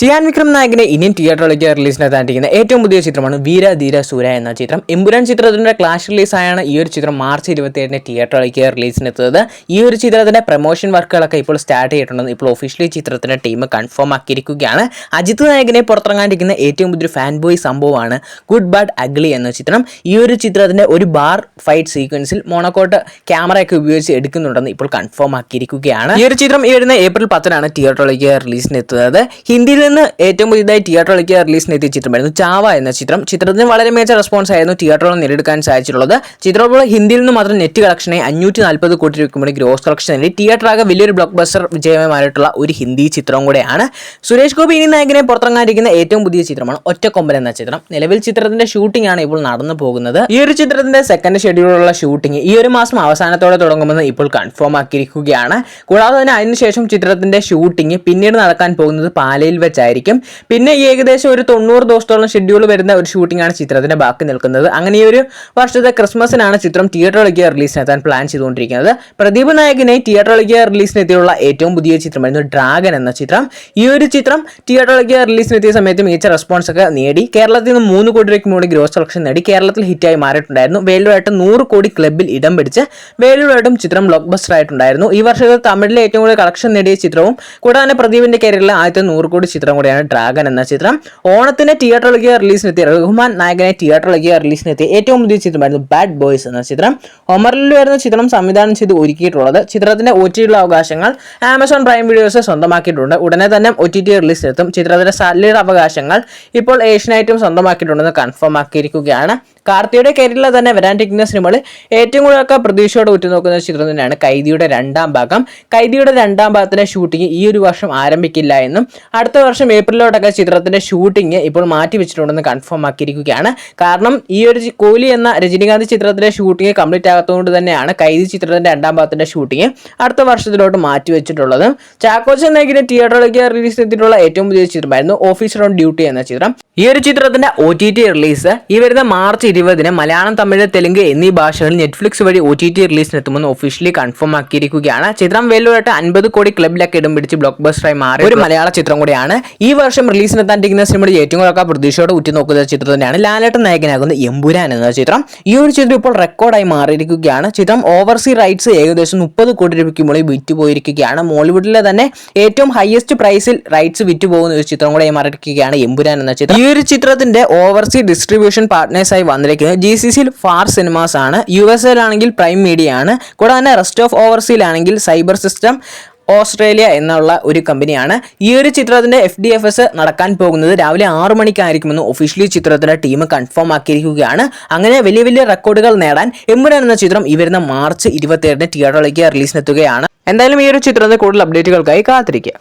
സിയാൻ Vikram നായകിനെ Indian തിയേറ്ററിലേക്ക് റിലീസിനെത്താണ്ടിരിക്കുന്ന ഏറ്റവും പുതിയ ചിത്രമാണ് വീര ധീര സൂര എന്ന ചിത്രം. എമ്പുരാൻ ചിത്രത്തിന്റെ ക്ലാഷ് റിലീസായാണ് ഈ ഒരു ചിത്രം മാർച്ച് ഇരുപത്തിയേഴിന് തിയേറ്ററിലേക്ക് റിലീസിനെത്തുന്നത്. ഈ ഒരു ചിത്രത്തിന്റെ പ്രൊമോഷൻ വർക്കുകളൊക്കെ ഇപ്പോൾ സ്റ്റാർട്ട് ചെയ്തിട്ടുണ്ട്. ഇപ്പോൾ ഒഫീഷ്യലി ചിത്രത്തിന്റെ ടീം കൺഫേം ആക്കിയിരിക്കുകയാണ്. അജിത് നായകനെ പുറത്തിറങ്ങാണ്ടിരിക്കുന്ന ഏറ്റവും പുതിയ ഫാൻ ബോയ് സംഭവമാണ് ഗുഡ് ബാഡ് അഗ്ലി എന്ന ചിത്രം. ഈ ഒരു ചിത്രത്തിന്റെ ഒരു ബാർ ഫൈറ്റ് സീക്വൻസിൽ മോണക്കോട്ട് ക്യാമറയൊക്കെ ഉപയോഗിച്ച് എടുക്കുന്നുണ്ടെന്ന് ഇപ്പോൾ കൺഫേം ആക്കിയിരിക്കുകയാണ്. ഈ ഒരു ചിത്രം ഈ വരുന്ന ഏപ്രിൽ പത്തിനാണ് തിയേറ്ററിലേക്ക് റിലീസിനെത്തുന്നത്. ഹിന്ദിയിൽ നിന്ന് ഏറ്റവും പുതിയതായി തിയേറ്ററിലേക്ക് റിലീസിനെത്തിയ ചിത്രമായിരുന്നു ചാവ എന്ന ചിത്രം. ചിത്രത്തിന് വളരെ മികച്ച റെസ്പോൺസ് ആയിരുന്നു തിയേറ്ററിൽ നേടിയെടുക്കാൻ സാധിച്ചിട്ടുള്ളത്. ചിത്രം ഹിന്ദിയിൽ നിന്ന് മാത്രം നെറ്റ് കളക്ഷനെ അഞ്ഞൂറ്റി നാൽപ്പത് കോടി രൂപയുടെ ഗ്രോസ് കളക്ഷൻ നേടി. തിയേറ്റർ ആകെ വലിയൊരു ബ്ലോക്ക് ബസ്റ്റർ വിജയമായിട്ടുള്ള ഒരു ഹിന്ദി ചിത്രം കൂടെയാണ്. സുരേഷ് ഗോപി ഇനി നായകനെ പുറത്തിറങ്ങാനിരിക്കുന്ന ഏറ്റവും പുതിയ ചിത്രമാണ് ഒറ്റക്കൊമ്പൻ എന്ന ചിത്രം. നിലവിൽ ചിത്രത്തിന്റെ ഷൂട്ടിംഗ് ആണ് ഇപ്പോൾ നടന്നു പോകുന്നത്. ഈ ഒരു ചിത്രത്തിന്റെ സെക്കൻഡ് ഷെഡ്യൂളിലുള്ള ഷൂട്ടിംഗ് ഈ ഒരു മാസം അവസാനത്തോടെ തുടങ്ങുമെന്ന് ഇപ്പോൾ കൺഫേം ആക്കിയിരിക്കുകയാണ്. കൂടാതെ തന്നെ അതിനുശേഷം ചിത്രത്തിന്റെ ഷൂട്ടിംഗ് പിന്നീട് നടക്കാൻ പോകുന്നത് പാലയിൽ വെച്ചായിരിക്കും. പിന്നെ ഏകദേശം ഒരു തൊണ്ണൂറ് ദിവസത്തോളം ഷെഡ്യൂൾ വരുന്ന ഒരു ഷൂട്ടിംഗ് ആണ് ചിത്രത്തിന്റെ ബാക്കി നിൽക്കുന്നത്. അങ്ങനെ ഒരു വർഷത്തെ ക്രിസ്മസിനാണ് ചിത്രം തിയേറ്ററിലേക്ക് റിലീസിനെത്താൻ പ്ലാൻ ചെയ്തുകൊണ്ടിരിക്കുന്നത്. പ്രദീപ് നായകിനെ തിയേറ്ററിലേക്ക് റിലീസിനെത്തിയുള്ള ഏറ്റവും പുതിയ ചിത്രമായിരുന്നു ഡ്രാഗൻ എന്ന ചിത്രം. ഈ ഒരു ചിത്രം തിയേറ്ററിലേക്ക് റിലീസിനെത്തിയ സമയത്ത് മികച്ച റെസ്പോൺസ് ഒക്കെ നേടി. കേരളത്തിൽ നിന്ന് മൂന്ന് കോടി രൂപയ്ക്ക് മുകളിൽ ഗ്രോസ് കളക്ഷൻ നേടി. കേരളത്തിൽ ഹിറ്റായി മാറിയിട്ടുണ്ടായിരുന്നു. വേലുവായിട്ട് നൂറ് കോടി ക്ലബിൽ ഇടം പിടിച്ച് വേലുവായിട്ടും ചിത്രം ബ്ലോക്ക് ബസ്റ്റർ ആയിട്ടുണ്ടായിരുന്നു. ഈ വർഷത്തെ തമിഴിലെ ഏറ്റവും കൂടുതൽ കളക്ഷൻ നേടിയ ചിത്രവും കൂടാതെ പ്രദീപിന്റെ കരിയറിലെ ആദ്യത്തെ നൂറ് കോടി ചിത്രം കൂടിയാണ് ഡ്രാഗൺ എന്ന ചിത്രം. ഓണത്തിന് തിയേറ്ററിലേക്ക് റിലീസിനെത്തിയ റഹ്മാൻ നായകനെ തിയേറ്ററിലേക്ക് റിലീസിനെത്തിയ ഏറ്റവും പുതിയ ചിത്രമായിരുന്നു ബാഡ് ബോയ്സ് എന്ന ചിത്രം. ഒമറിൽ വരുന്ന ചിത്രം സംവിധാനം ചെയ്ത് ഒരുക്കിയിട്ടുള്ളത്. ചിത്രത്തിന്റെ ഒ ടി അവകാശങ്ങൾ ആമസോൺ പ്രൈം വീഡിയോസ് സ്വന്തമാക്കിയിട്ടുണ്ട്. ഉടനെ തന്നെ ഒ ടി ടി റിലീസിനെത്തും. ചിത്രത്തിന്റെ സാലറി അവകാശങ്ങൾ ഇപ്പോൾ ഏഷ്യനായിട്ടും സ്വന്തമാക്കിയിട്ടുണ്ടെന്ന് കൺഫേം ആക്കിയിരിക്കുകയാണ്. കാർത്തിയുടെ കരിയറിൽ തന്നെ വരാനിരിക്കുന്ന സിനിമകളിൽ ഏറ്റവും കൂടുതലൊക്കെ പ്രതീക്ഷയോടെ ഉറ്റുനോക്കുന്ന ചിത്രം തന്നെയാണ് കൈദിയുടെ രണ്ടാം ഭാഗം. കൈദിയുടെ രണ്ടാം ഭാഗത്തിന്റെ ഷൂട്ടിംഗ് ഈ ഒരു വർഷം ആരംഭിക്കില്ല എന്നും അടുത്ത വർഷം ഏപ്രിലോട്ടൊക്കെ ചിത്രത്തിന്റെ ഷൂട്ടിംഗ് ഇപ്പോൾ മാറ്റി വെച്ചിട്ടുണ്ടെന്ന് കൺഫേം ആക്കിയിരിക്കുകയാണ്. കാരണം ഈ ഒരു കോഹ്ലി എന്ന രജനീകാന്ത് ചിത്രത്തിലെ ഷൂട്ടിംഗ് കംപ്ലീറ്റ് ആകാത്തതുകൊണ്ട് തന്നെയാണ് കൈതി ചിത്രത്തിന്റെ രണ്ടാം ഭാഗത്തിന്റെ ഷൂട്ടിംഗ് അടുത്ത വർഷത്തിലോട്ട് മാറ്റി വെച്ചിട്ടുള്ളത്. ചാക്കോച്ചൻ നായകിനെ തിയേറ്ററിലേക്ക് റിലീസ് ചെയ്തിട്ടുള്ള ഏറ്റവും പുതിയ ചിത്രമായിരുന്നു ഓഫീസർ ഓൺ ഡ്യൂട്ടി എന്ന ചിത്രം. ഈ ഒരു ചിത്രത്തിന്റെ ഒ ടി ടി റിലീസ് ഈ വരുന്ന മാർച്ച് ഇരുപതിന് മലയാളം തമിഴ് തെലുങ്ക് എന്നീ ഭാഷകളിൽ നെറ്റ്ഫ്ലിക്സ് വഴി ഒ ടി ടി റിലീസിനെത്തുമെന്ന് ഒഫീഷ്യലി കൺഫേം ആക്കിയിരിക്കുകയാണ്. ചിത്രം വെല്ലുവായിട്ട് അൻപത് കോടി ക്ലബിലൊക്കെ ഇടം പിടിച്ച് ബ്ലോക്ക് ബസ്റ്ററായി മാറി ഒരു മലയാള ചിത്രം കൂടിയാണ്. ഈ വർഷം റിലീസിനെത്താണ്ടിരിക്കുന്ന സിനിമയുടെ ഏറ്റവും കൂടുതൽ പ്രതീക്ഷയോടെ ഉറ്റുനോക്കുന്ന ചിത്രം തന്നെയാണ് ലാലേട്ടൻ നായകനാകുന്ന എമ്പുരാൻ എന്ന ചിത്രം. ഈ ഒരു ചിത്രം ഇപ്പോൾ റെക്കോർഡായി മാറിയിരിക്കുകയാണ്. ചിത്രം ഓവർസീ റൈറ്റ്സ് ഏകദേശം മുപ്പത് കോടി രൂപയ്ക്ക് മുകളിൽ വിറ്റ് പോയിരിക്കുകയാണ്. മോളിവുഡിലെ തന്നെ ഏറ്റവും ഹയസ്റ്റ് പ്രൈസിൽ റൈറ്റ്സ് വിറ്റ് പോകുന്ന ഒരു ചിത്രം കൂടെ മാറിയിരിക്കുകയാണ് എമ്പുരാൻ എന്ന ചിത്രം. ഈ ഒരു ചിത്രത്തിന്റെ ഓവർസീ ഡിസ്ട്രിബ്യൂഷൻ പാർട്ട്നേഴ്സായി വന്നിരിക്കുന്നത് ജി സി സിയിൽ ഫാർ സിനിമാസ് ആണ്. യു എസ് എയിലാണെങ്കിൽ പ്രൈം മീഡിയ ആണ്. കൂടാതെ റെസ്റ്റ് ഓഫ് ഓവർസീലാണെങ്കിൽ സൈബർ സിസ്റ്റം ഓസ്ട്രേലിയ എന്നുള്ള ഒരു കമ്പനിയാണ്. ഈ ഒരു ചിത്രത്തിന്റെ എഫ് ഡി എഫ് എസ് നടക്കാൻ പോകുന്നത് രാവിലെ ആറു മണിക്കായിരിക്കുമെന്ന് ഒഫീഷ്യലി ചിത്രത്തിന്റെ ടീം കൺഫേം ആക്കിയിരിക്കുകയാണ്. അങ്ങനെ വലിയ വലിയ റെക്കോർഡുകൾ നേടാൻ എമ്പുരാൻ എന്ന ചിത്രം ഈ വരുന്ന മാർച്ച് ഇരുപത്തിയേഴിന് തിയേറ്ററിലേക്ക് റിലീസിനെത്തുകയാണ് എന്തായാലും ഈ ഒരു ചിത്രത്തിന്റെ കൂടുതൽ അപ്ഡേറ്റുകൾക്കായി കാത്തിരിക്കുക.